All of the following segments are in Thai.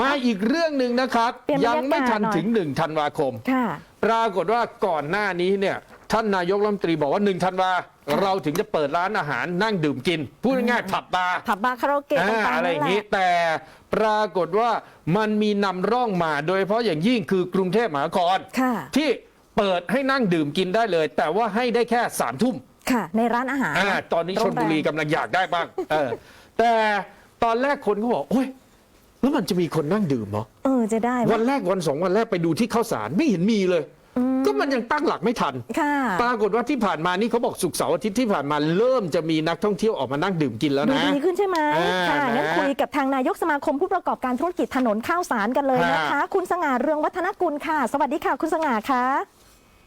มาอีกเรื่องหนึ่งนะครับ เปลี่ยนบรรยัยากาศไม่ทันหน่อย ถึงหนึ่งธันวาคม ค่ะ ปรากฏว่าก่อนหน้านี้เนี่ยท่านนายกรัฐมนตรีบอกว่าหนึ่งธันวาเราถึงจะเปิดร้านอาหารนั่งดื่มกิน พูดง่ายๆผับบาร์ ผับบาร์คาราโอเกะอ่าต่างๆอะไรนั่อนย่างแหนี้ละ แต่ปรากฏว่ามันมีนำร่องมาโดยเฉพาะอย่างยิ่งคือกรุงเทพมหานครค่ะ ที่เปิดให้นั่งดื่มกินได้เลย แต่ว่าให้ได้แค่สามทุ่มค่ะ ในร้านอาหาร อ่าตอนนี้โรชงนแมบุรีกำลังอยากได้บ้างเออแต่ตอนแรกคนก็บอกโอ้ย แล้วมันจะมีคนนั่งดื่มเหรอเออจะได้ไหมวันแรกวันสองวันแรกไปดูที่ข้าวสารไม่เห็นมีเลย ก็มันยังตั้งหลักไม่ทันค่ะปรากฏว่าที่ผ่านมานี่เขาบอกสุกร์เสาร์อาทิตย์ที่ผ่านมาเริ่มจะมีนักท่องเที่ยวออกมานั่งดื่มกินแล้วดูนะดีขึ้นใช่ไหมอ่าค่ะงั้นนะคุยกับทางนายกสมาคมผู้ประกอบการธุรกิจถนนข้าวสารกันเลยนะคะฮะคุณสง่าเรืองวัฒนกุลค่ะ สวัสดีค่ะ คุณสง่าค่ะ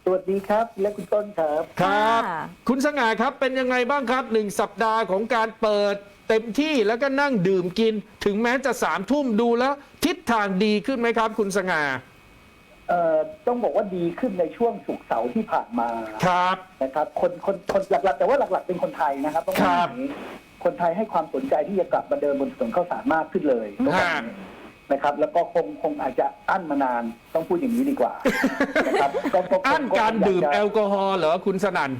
สวัสดีครับและคุณต้นครับ ครับค่ะคุณสง่าครับเป็นยังไงบ้างครับหนึ่งสัปดาห์ของการเปิด เต็มที่แล้วก็นั่งดื่มกิน ถึงแม้จะสามทุ่มดูแล้ว ทิศทางดีขึ้นไหมครับ คุณสง่าเอ่อต้องบอกว่าดีขึ้นในช่วงสุกร์เสาร์ที่ผ่านมาครับ นะครับ คนคนคนหลักๆ แต่ว่าหลัก ๆ เป็นคนไทยนะครับต้องบอกอย่างนี้คนไทยให้ความสนใจที่จะกลับมาเดินบนถนนข้าวสารมากขึ้นเลยต้องบอกอย่างนี้นะครับ แล้วก็คงคงอาจจะอั้นมานานต้องพูดอย่างนี้ดีกว่านะครับก็ก็อั้นการดื่มแอลกอฮอล์เหรอคุณสนั่น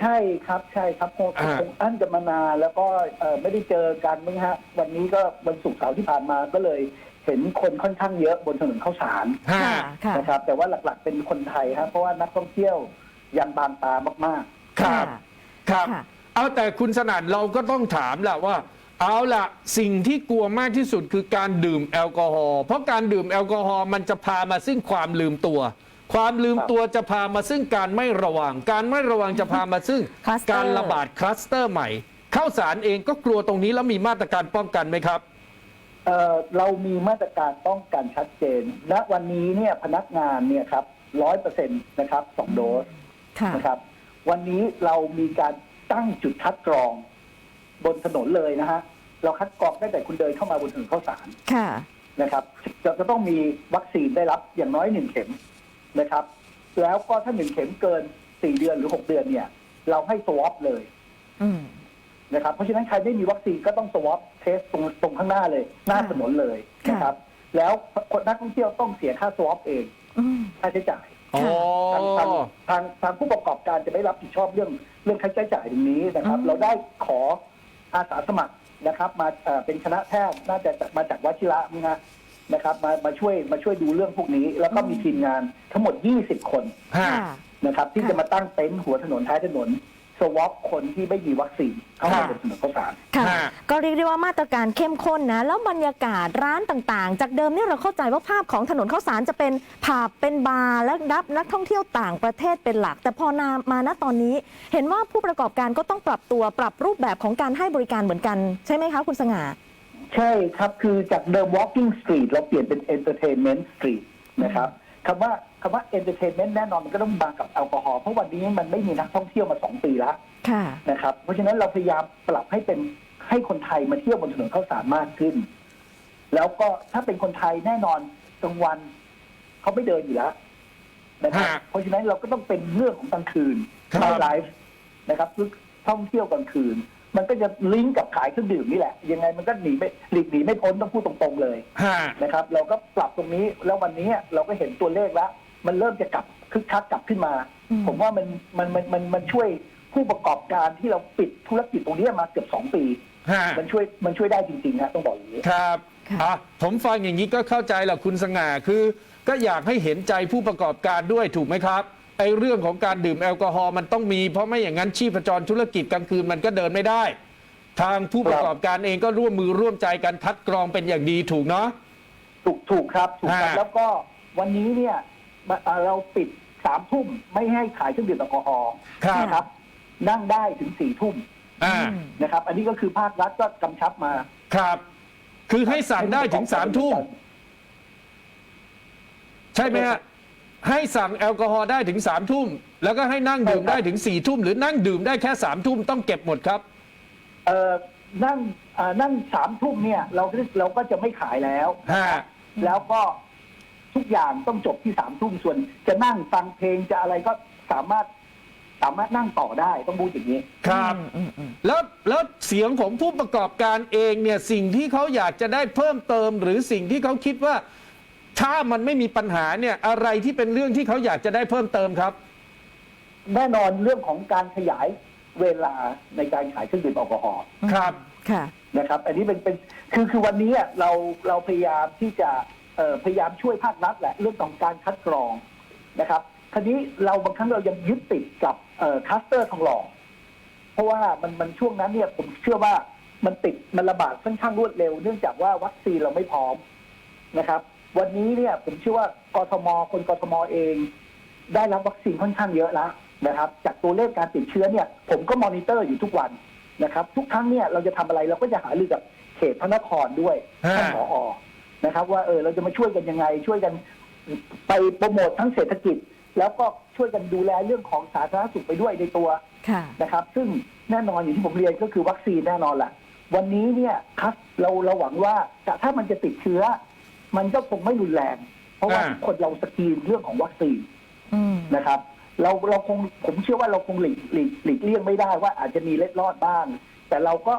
ใช่ครับใช่ครับคงอ่า คงอั้นกันมานานแล้วก็เอ่อไม่ได้เจอกันมั้งฮะ วันนี้ก็วันศุกร์เสาร์ที่ผ่านมาก็เลยเห็นคนค่อนข้างเยอะบนถนนข้าวสารฮะค่ะค่ะ นะครับแต่ว่าหลักๆเป็นคนไทยครับเพราะว่านักท่องเที่ยวยังบางตามากครับ ครับ ค่ะ เอาแต่คุณสนั่นเราก็ต้องถามแหละว่า เอาล่ะ สิ่งที่กลัวมากที่สุดคือการดื่มแอลกอฮอล์เพราะการดื่มแอลกอฮอล์มันจะพามาซึ่งความลืมตัว ความลืมตัวจะพามาซึ่งการไม่ระวัง การไม่ระวังจะพามาซึ่งคลัสเตอร์การระบาดคลัสเตอร์ใหม่ข้าวสารเองก็กลัวตรงนี้แล้วมีมาตรการป้องกันไหมครับๆเอ่อเรามีมาตรการป้องกันชัดเจน ณวันนี้เนี่ยพนักงานเนี่ยครับร้อยเปอร์เซ็นต์นะครับสองโดสค่ะนะครับ วันนี้เรามีการตั้งจุดคัดกรอง บนถนนเลยนะฮะเราคัดกรองตั้งแต่คุณเดินเข้ามาบนถนนข้าวสารค่ะ นะครับจะจะต้องมีวัคซีนได้รับอย่างน้อยหนึ่งเข็ม นะครับ แล้วก็ถ้าหนึ่งเข็มเกินสี่เดือนหรือหกเดือนเนี่ย เราให้สวอปเลยอืมนะครับ เพราะฉะนั้นใครไม่มีวัคซีนก็ต้องสวอปเทสตรงตรงข้างหน้าเลย หน้าค่ะถนนเลยค่ะนะครับ แล้วคนนักท่องเที่ยวต้องเสียค่าสวอปเองอืม ค่าใช้จ่าย อ๋อ ทางทางทางทางผู้ประกอบการจะไม่รับผิดชอบเรื่องเรื่องค่าใช้จ่ายตรงนี้นะครับ อืม เราได้ขออาสาสมัครนะครับ มาเอ่อเป็นคณะแพทย์น่าจะมาจากวชิระนี่นะ นะครับมามาช่วยมาช่วยดูเรื่องพวกนี้ แล้วก็มีทีมงานทั้งหมด 20 คนฮะค่ะ นะครับ ที่ค่ะจะมาตั้งเต็นท์หัวถนนท้ายถนนสวอปคนที่ไม่มีวัคซีนเข้ามาค่ะ บนถนนข้าวสาร ค่ะ ฮะ ก็เรียกได้ว่ามาตรการเข้มข้นนะ แล้วบรรยากาศร้านต่างๆ จากเดิมเนี่ยเราเข้าใจว่าภาพของถนนข้าวสารจะเป็นผับเป็นบาร์และรับนักท่องเที่ยวต่างประเทศเป็นหลัก แต่พอนามาณตอนนี้ เห็นว่าผู้ประกอบการก็ต้องปรับตัวปรับรูปแบบของการให้บริการเหมือนกัน ใช่ไหมคะคุณสง่า ใช่ครับคือจากเดิม walking street เราเปลี่ยนเป็น entertainment street นะครับคำว่าคำว่า entertainment แน่นอนมันก็ต้องมากับแอลกอฮอล์เพราะวันนี้มันไม่มีนักท่องเที่ยวมาสองปีแล้วค่ะนะครับ เพราะฉะนั้นเราพยายามปรับให้เป็นให้คนไทยมาเที่ยวบนถนนข้าวสารมากขึ้น แล้วก็ถ้าเป็นคนไทยแน่นอนกลางวันเขาไม่เดินอยู่แล้วนะครับฮะเพราะฉะนั้นเราก็ต้องเป็นเรื่องของกลางคืนครับ ไลฟ์นะครับคือท่องเที่ยวกลางคืน มันก็จะลิงก์กับขายเครื่องดื่มนี่แหละ ยังไงมันก็หนีไม่หลีกหนีไม่พ้นต้องพูดตรงๆเลยฮะนะครับ เราก็ปรับตรงนี้แล้ววันนี้เราก็เห็นตัวเลขแล้ว มันเริ่มจะกลับคึกคักกลับขึ้นมาอืมผมว่ามันมันมันมันมันช่วยผู้ประกอบการที่เราปิดธุรกิจตรงนี้มาเกือบสองปี ฮะมันช่วยมันช่วยได้จริงๆนะต้องบอกอย่างนี้ ครับค่ะอะผมฟังอย่างนี้ก็เข้าใจแหละคุณสง่าคือ ก็อยากให้เห็นใจผู้ประกอบการด้วยถูกไหมครับ ไอ้เรื่องของการดื่มแอลกอฮอล์มันต้องมี เพราะไม่อย่างนั้นชีพจรธุรกิจกลางคืนมันก็เดินไม่ได้ ทางผู้ประกอบการเองก็ร่วมมือร่วมใจกันคัดกรองเป็นอย่างดีถูกเนาะถูกถูกครับถูกครับ ฮะ แล้วก็วันนี้เนี่ยมาเอ่อเราปิดสามทุ่มไม่ให้ขายเครื่องดื่มแอลกอฮอล์ครับนะครับ นั่งได้ถึงสี่ทุ่มอ่าอืม นะครับ อันนี้ก็คือภาครัฐก็กำชับมาครับ คือให้สั่งได้ถึงสามทุ่ม ใช่ไหมฮะ ให้สั่งแอลกอฮอล์ได้ถึงสามทุ่ม แล้วก็ให้นั่งดื่มได้ถึงสี่ทุ่ม หรือนั่งดื่มได้แค่สามทุ่มต้องเก็บหมดครับ เอ่อนั่งเอ่อนั่งสามทุ่มเนี่ย เราก็เราก็จะไม่ขายแล้ว ฮะ แล้วก็ทุกอย่างต้องจบที่สามทุ่มส่วน จะนั่งฟังเพลงจะอะไรก็สามารถสามารถนั่งต่อได้ต้องพูดอย่างนี้ ครับ อืมอืมอืมแล้วแล้วเสียงของผู้ประกอบการเองเนี่ยสิ่งที่เขาอยากจะได้เพิ่มเติม หรือสิ่งที่เขาคิดว่า ถ้ามันไม่มีปัญหาเนี่ยอะไรที่เป็นเรื่องที่เขาอยากจะได้เพิ่มเติมครับ แน่นอนเรื่องของการขยายเวลาในการขายเครื่องดื่มแอลกอฮอล์ครับ ค่ะ นะครับ อันนี้เป็นเป็นคือคือวันนี้อะเราเราพยายามที่จะเอ่อพยายามช่วยภาครัฐแหละเรื่องของการคัดกรองนะครับคราวนี้เราบางครั้งเรายังยึดติดกับเอ่อคัสเตอร์ทองหล่อเพราะว่ามันมันช่วงนั้นเนี่ยผมเชื่อว่ามันติดมันระบาดค่อนข้างรวดเร็ว เนื่องจากว่าวัคซีนเราไม่พร้อมนะครับ วันนี้เนี่ยผมเชื่อว่ากทมคนกทมเอง ได้รับวัคซีนค่อนข้างเยอะแล้วนะครับ จากตัวเลขการติดเชื้อเนี่ย ผมก็มอนิเตอร์อยู่ทุกวันนะครับ ทุกครั้งเนี่ยเราจะทำอะไรเราก็จะหารือกับเขตพระนครด้วยฮะท่านผอนะครับ ว่าเออเราจะมาช่วยกันยังไง ช่วยกันไปโปรโมททั้งเศรษฐกิจ แล้วก็ช่วยกันดูแลเรื่องของสาธารณสุขไปด้วยในตัวค่ะนะครับ ซึ่งแน่นอนอย่างที่ผมเรียนก็คือวัคซีนแน่นอนแหละวันนี้เนี่ยครับเราเราหวังว่าจะถ้ามันจะติดเชื้อ มันก็คงไม่รุนแรง เพราะว่าอ่า ทุกคนเราสกรีนเรื่องของวัคซีนอืม นะครับ เราเราคงผมเชื่อว่าเราคงหลีกหลีกหลีกเลี่ยงไม่ได้ว่าอาจจะมีเล็ดลอดบ้าง แต่เราก็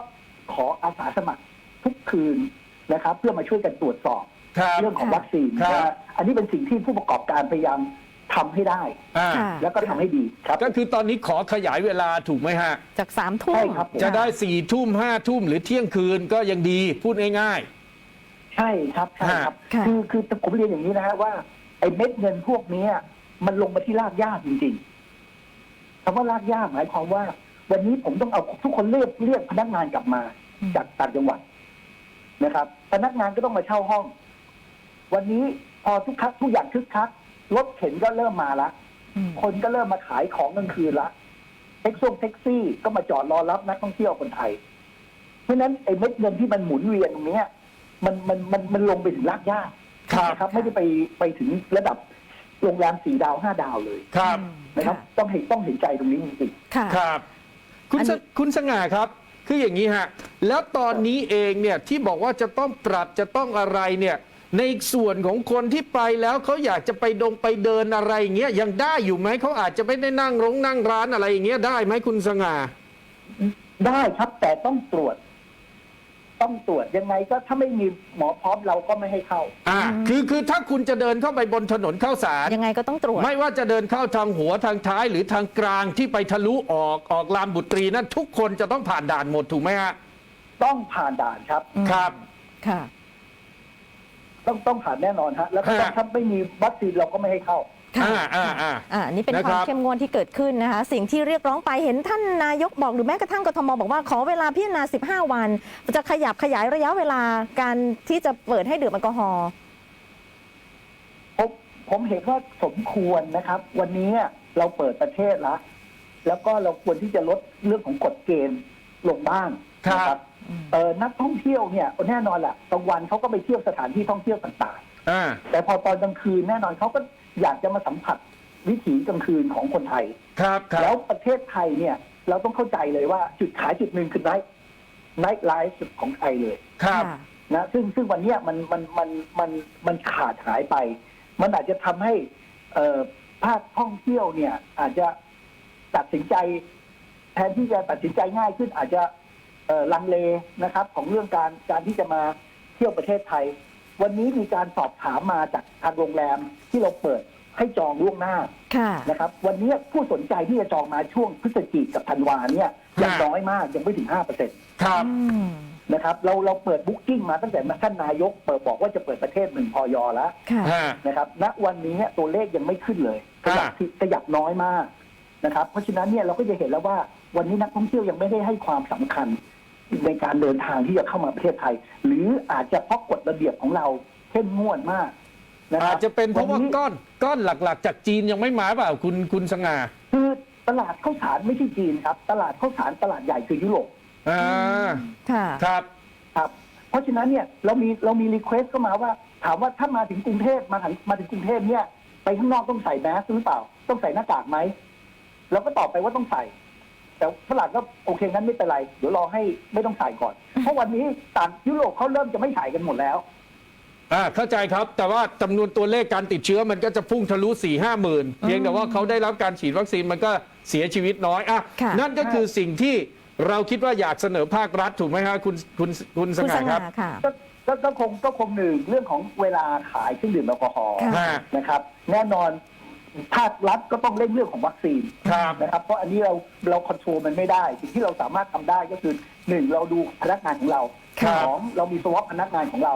ขออาสาสมัครทุกคืนนะครับ เพื่อมาช่วยกันตรวจสอบ ครับ เรื่องของค่ะวัคซีนครับ นะฮะอันนี้เป็นสิ่งที่ผู้ประกอบการพยายามทำให้ได้ อ่าค่ะ แล้วก็ทำให้ดีครับ ก็คือตอนนี้ขอขยายเวลาถูกไหมฮะ จากสามทุ่ม ใช่ครับผม จะได้สี่ทุ่มห้าทุ่มหรือเที่ยงคืนก็ยังดีพูดง่าย ใช่ครับใช่ครับ ค่ะ คือคือผมเรียนอย่างนี้นะฮะว่าไอ้เม็ดเงินพวกเนี้ย มันลงมาที่รากหญ้าจริงๆคำว่ารากหญ้าหมายความว่า วันนี้ผมต้องเอาทุกคนเรียกเรียกพนักงานกลับมา อืม จากต่างจังหวัดนะครับ พนักงานก็ต้องมาเช่าห้อง วันนี้พอทุกคักทุกอย่างคึกคักรถเข็นก็เริ่มมาละ อืม คนก็เริ่มมาขายของกลางคืนละแท็กซี่แท็กซี่ก็มาจอดรอรับนักท่องเที่ยวคนไทย เพราะฉะนั้นไอ้เม็ดเงินที่มันหมุนเวียนตรงเนี้ย มันมันมันมันลงไปถึงรากหญ้าครับ นะครับ ไม่ได้ไปไปถึงระดับโรงแรมสี่ดาวห้าดาวเลยๆครับ นะครับ ต้องเห็นต้องเห็นใจตรงนี้จริง ค่ะ ครับ คุณอันสนี้คุณสง่าครับ คืออย่างนี้ฮะ แล้วตอนนี้เองเนี่ยที่บอกว่าจะต้องปรับจะต้องอะไรเนี่ย ในส่วนของคนที่ไปแล้วเขาอยากจะไปดงไปเดินอะไรอย่างเงี้ยยังได้อยู่ไหมเขาอาจจะไม่ได้นั่งโรงนั่งร้านอะไรอย่างเงี้ยได้ไหมคุณสง่า ๆ ได้ครับแต่ต้องตรวจ ต้องตรวจยังไงก็ถ้าไม่มีหมอพร้อมเราก็ไม่ให้เข้า อ่าอืมคือคือถ้าคุณจะเดินเข้าไปบนถนนข้าวสาร ยังไงก็ต้องตรวจ ไม่ว่าจะเดินเข้าทางหัวทางท้ายหรือทางกลางที่ไปทะลุออกออกลานบุตรีนั้นทุกคนจะต้องผ่านด่านหมดถูกไหมฮะต้องผ่านด่านครับ อืม ครับ ค่ะ ต้องต้องผ่านแน่นอนฮะแล้วก็ต้องฮะ ถ้าไม่มีวัคซีนเราก็ไม่ให้เข้า ค่ะ อ่าอ่าอ่า อ่านี่เป็นนะคครัวามบ เข้มงวดที่เกิดขึ้นนะคะ สิ่งที่เรียกร้องไปเห็นท่านนายกบอกหรือแม้กระทั่งกทมบอกว่าขอเวลาพิจารณา 15 วัน จะขยับขยายระยะเวลาการที่จะเปิดให้ดื่มแอลกอฮอล์ ผมผมเห็นว่าสมควรนะครับ วันนี้เราเปิดประเทศแล้วแล้วก็เราควรที่จะลดเรื่องของกฎเกณฑ์ลงบ้างครับ นะเออนักท่องเที่ยวเนี่ยแน่นอนแหละกลางวันเขาก็ไปเที่ยวสถานที่ท่องเที่ยวต่างอ่า ๆ แต่พอตอนกลางคืนแน่นอนเขาก็ อยากจะมาสัมผัสวิถีกลางคืนของคนไทย ครับ ครัแล้วบประเทศไทยเนี่ย เราต้องเข้าใจเลยว่าจุดขายจุดหนึ่งคือไนท์ไนท์ไลฟ์ของไทยเลยครับค่ะนะซึ่งซึ่งวันเนี้ยมันมันมันมันมันขาดหายไป มันอาจจะทำให้เอ่อภาคท่องเที่ยวเนี่ย อาจจะตัดสินใจ แทนที่จะตัดสินใจง่ายขึ้นอาจจะเอ่อลังเลนะครับ ของเรื่องการการที่จะมาเที่ยวประเทศไทย วันนี้มีการสอบถามมาจากทางโรงแรมที่เราเปิดให้จองล่วงหน้าค่ะนะครับ วันนี้ผู้สนใจที่จะจองมาช่วงพฤศจิกกับธันวาเนี่ยยังฮะน้อยมากยังไม่ถึงห้าเปอร์เซ็นตครับอืมนะครับ เราเราเปิดบุ๊กิ้งมาตั้งแต่ท่านนายกเปิดบอกว่าจะเปิดประเทศหนึ่งพอยอแล้วค่ะฮะนะครับณวันนี้เนี่ยตัวเลขยังไม่ขึ้นเลยขยับอ่าขยับน้อยมากนะครับ เพราะฉะนั้นเนี่ยเราก็จะเห็นแล้วว่าวันนี้นักท่องเที่ยวยังไม่ได้ให้ความสำคัญ ในการเดินทางที่จะเข้ามาประเทศไทย หรืออาจจะเพราะกฎระเบียบของเราเข้มงวดมากนะคอารัจบจะเป็นเพราะว่าวันนี้ก้อนก้อนหลักๆ จากจีนยังไม่มาเปล่าคุณคุณสง่าคือตลาดข้าวสารไม่ใช่จีนครับ ตลาดข้าวสารตลาดใหญ่คือยุโรปอ่าค่ะครับครับ เพราะฉะนั้นเนี่ยเรามีเรามีรีเควสเข้ามาว่า ถามว่าถ้ามาถึงกรุงเทพมาถึงมาถึงกรุงเทพเนี่ยไปข้างนอกต้องใส่แมสหรือเปล่า ต้องใส่หน้ากากไหมเราก็ตอบไปว่าต้องใส่ แต่ฝรั่งก็โอเคงั้นไม่เป็นไร เดี๋ยวรอให้ไม่ต้องใส่ก่อน เพราะวันนี้ต่างยุโรปเขาเริ่มจะไม่ใส่กันหมดแล้ว อ่าเข้าใจครับ แต่ว่าจำนวนตัวเลขการติดเชื้อมันก็จะพุ่งทะลุ4ี่ห้าหมื่นเพียงแต่ว่าเขาได้รับการฉีดวัคซีนมันก็เสียชีวิตน้อยอะค่ะ นั่นก็คือสิ่งที่เราคิดว่าอยากเสนอภาครัฐถูกไหมครับคุณคุณคุณสคุณสง่าคง่ารับค่ะ ก็ก็ก็คงก็คงหนึ่งเรื่องของเวลาขายเครื่องดื่มแอลกอฮอล์ค่ะนะครับ แน่นอน ภาครัฐก็ต้องเร่งเรื่องของวัคซีนครับนะครับเพราะอันนี้เราเราคอนโทรลมันไม่ได้ สิ่งที่เราสามารถทำได้ก็คือหนึ่งเราดูพนักงานของเราครับสองเรามีสวอปพนักงานของเรา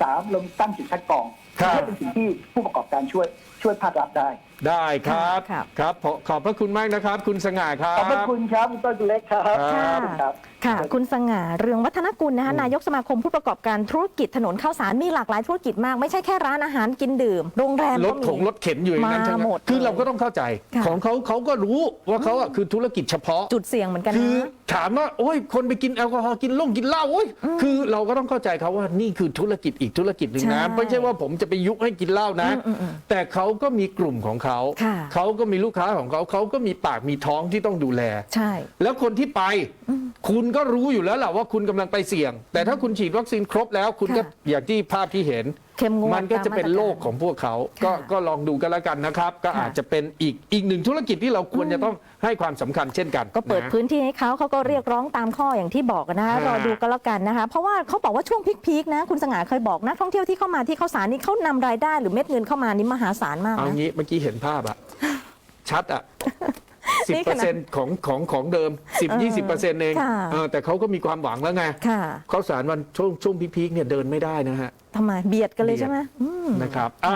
สามเรามีตั้งจุดคัดกรองครับนี่เป็นสิ่งที่ผู้ประกอบการช่วยช่วยภาครัฐได้ได้ครับครับครับขอขอบพระคุณมากนะครับ คุณสง่าครับ ขอบพระคุณครับคุณต้นคุณเล็กครับ ครับขอบณครับ ค่ะ คุณสง่าเรืองวัฒนกุลนะคะนายกสมาคมผู้ประกอบการธุรกิจถนนข้าวสารมีหลากหลายธุรกิจมาก ไม่ใช่แค่ร้านอาหารกินดื่ม โรงแรมรก็ถมี ถงรถเข็นอยู่อย่างนั้นมาทั้งนั้นหมดคือเลยเราก็ต้องเข้าใจ ค่ะ ของเขาเขาก็รู้ว่าเขาอะคือธุรกิจเฉพาะ จุดเสี่ยงเหมือนกันคือนะ ถามว่าโอ้ยคนไปกินแอลกอฮอล์กินเหล่งกินเหล้าโอ้ยคือเราก็ต้องเข้าใจเขาว่านี่คือธุรกิจอีกธุรกิจหนึ่งนะใช่ไม่ใช่ว่าผมจะไปยุให้กินเหล้านะ อืมอืมอืม แต่เขาก็มีกลุ่มของเขาค่ะเขาก็มีลูกค้าของเขาเขาก็มีปากมีท้องที่ต้องดูแล ใช่ แล้วคนที่ไป คุณก็รู้อยู่แล้วแหละว่าคุณกำลังไปเสี่ยง แต่ถ้าคุณฉีดวัคซีนครบแล้ว คุณก็ค่ะอย่างที่ภาพที่เห็นเข้มงวดมันก็จะเป็นตามมาตรการโลกของพวกเขาก็ค่ะก็ลองดูกันแล้วกันนะครับ ก็ค่ะ อาจจะเป็นอีกอีกหนึ่งธุรกิจที่เราควรจะต้องให้ความสำคัญเช่นกันก็เปิดนะ พื้นที่ให้เขาเขาก็เรียกร้องตามข้ออย่างที่บอกนะคะค่ะรอดูกันแล้วกันนะคะ เพราะว่าเขาบอกว่าช่วงพีคๆนะ คุณสง่าเคยบอกนักท่องเที่ยวที่เข้ามาที่เข้าสารนี่เขานำรายได้หรือเม็ดเงินเข้ามานี่มหาศาลมากเอานะ งี้เมื่อกี้เห็นภาพอะชัดอะ สิบนี่เปอขร์นาเซ็ดนต์ของของของเดิมสิบเออยี่สิบเปอร์เซ็นต์เองค่ะเออแต่เขาก็มีความหวังแล้วไงค่ะเขาสารวันช่วงช่วงพีคๆเนี่ยเดินไม่ได้นะฮะทำไมเบียดกันเลยใช่ไหมอืมนะครับอะ